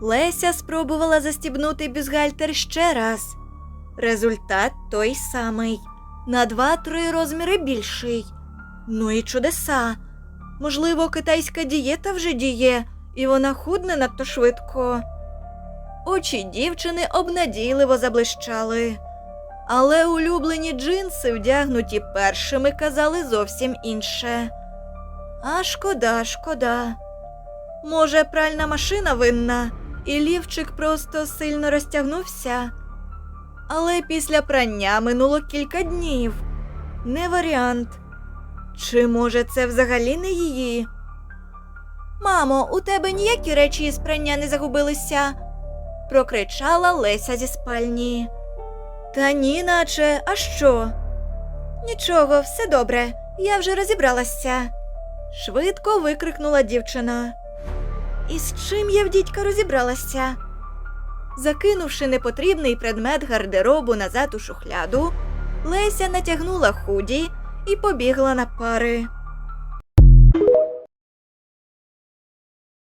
Леся спробувала застібнути бюстгальтер ще раз. Результат той самий на 2-3 розміри більший. Ну і чудеса. Можливо, китайська дієта вже діє, і вона худне надто швидко. Очі дівчини обнадійливо заблищали. Але улюблені джинси, вдягнуті першими, казали зовсім інше. А шкода, шкода. Може, пральна машина винна, і лівчик просто сильно розтягнувся. Але після прання минуло кілька днів. Не варіант. Чи може це взагалі не її? Мамо, у тебе ніякі речі із прання не загубилися? прокричала Леся зі спальні. Та ні, наче, а що? Нічого, все добре, я вже розібралася. Швидко викрикнула дівчина. І з чим я в дідька розібралася? Закинувши непотрібний предмет гардеробу назад у шухляду, Леся натягнула худі і побігла на пари.